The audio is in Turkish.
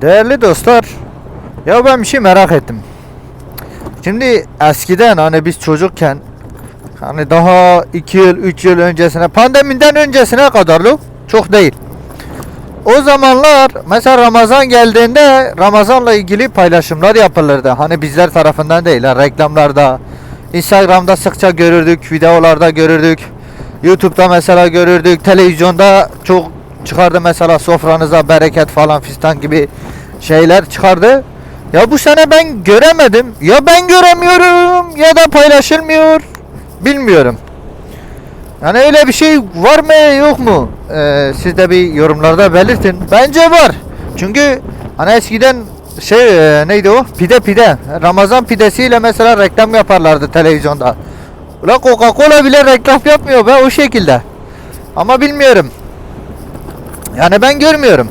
Değerli dostlar, ya ben bir şey merak ettim. Şimdi eskiden hani biz çocukken hani daha 2 yıl 3 yıl öncesine pandemiden öncesine kadar çok değil. O zamanlar mesela Ramazan geldiğinde Ramazanla ilgili paylaşımlar yapılırdı. Hani bizler tarafından değil, ha, reklamlarda, Instagram'da sıkça görürdük, videolarda görürdük. YouTube'da mesela görürdük, televizyonda çok çıkardı mesela sofranıza bereket falan fistan gibi şeyler çıkardı. Ya bu sene ben göremedim. Ya ben göremiyorum ya da paylaşılmıyor. Bilmiyorum. Yani öyle bir şey var mı yok mu? Ee, siz de bir yorumlarda belirtin. Bence var. Çünkü hani eskiden şey e, neydi o? Pide pide. Ramazan pidesiyle mesela reklam yaparlardı televizyonda. Ulan Coca-Cola bile reklam yapmıyor be o şekilde. Ama bilmiyorum. Yani ben görmüyorum.